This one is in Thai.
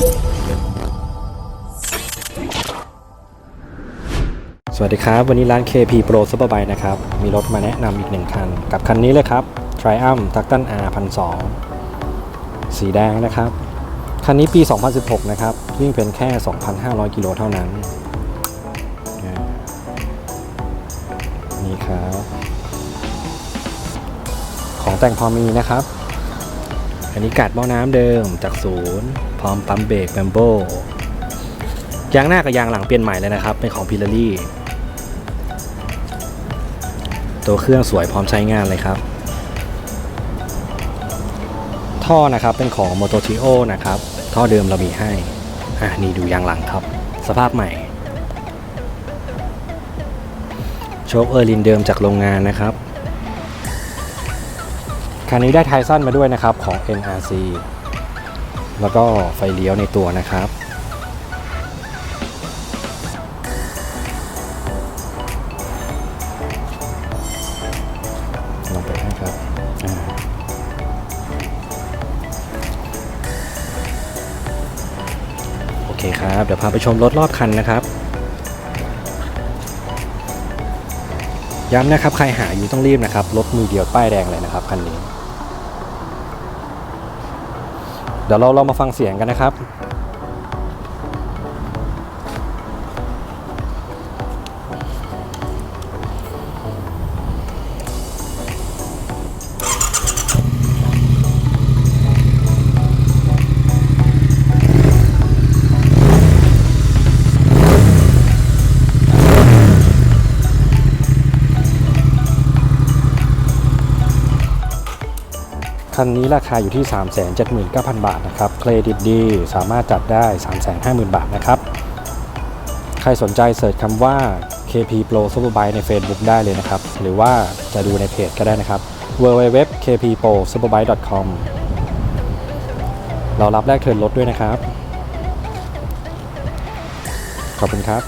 สวัสดีครับ วันนี้ร้าน KP Pro Superbike นะครับ มีรถมาแนะนำอีกหนึ่งคัน กับคันนี้เลยครับ Triumph t u c t o n R 1002สีแดงนะครับ คันนี้ปี 2016 นะครับ วิ่งเป็นแค่ 2,500 กิโลเท่านั้นนี่ครับ ของแต่งพอมีนะครับ นนี้กาดหม้อน้ำเดิมจากศูนย์พร้อมปั๊มเบรกแบมโบยางหน้ากับยางหลังเปลี่ยนใหม่เลยนะครับ เป็นของพิล a รี่ตัวเครื่องสวยพร้อมใช้งานเลยครับ ท่อนะครับเป็นของ m o t o t o นะครับ ท่อเดิมเรามีให้ อะนี่ดูยางหลังครับ สภาพใหม่ โชคเออร์ลินเดิมจากโรงงานนะครับ คันนี้ได้ไทสันมาด้วยนะครับของ NRC แล้วก็ไฟเลี้ยวในตัวนะครับ ลองไปให้ครับอโอเคครับ เดี๋ยวพาไปชมรถรอบคันนะครับย้ำนะครับ ใครหาอยู่ต้องรีบนะครับ รถมือเดียวป้ายแดงเลยนะครับคันนี้ เดี๋ยวเราเรามาฟังเสียงกันนะครับ คันนี้ราคาอยู่ที่ 379,000 บาทนะครับ เครดิตดีสามารถจัดได้ 350,000 บาทนะครับ ใครสนใจเสิร์ชคำว่า KP Pro Superbike ใน Facebook ได้เลยนะครับ หรือว่าจะดูในเพจก็ได้นะครับ www.kpprosuperbike.com เรารับแลกเทินรถด้วยนะครับ ขอบคุณครับ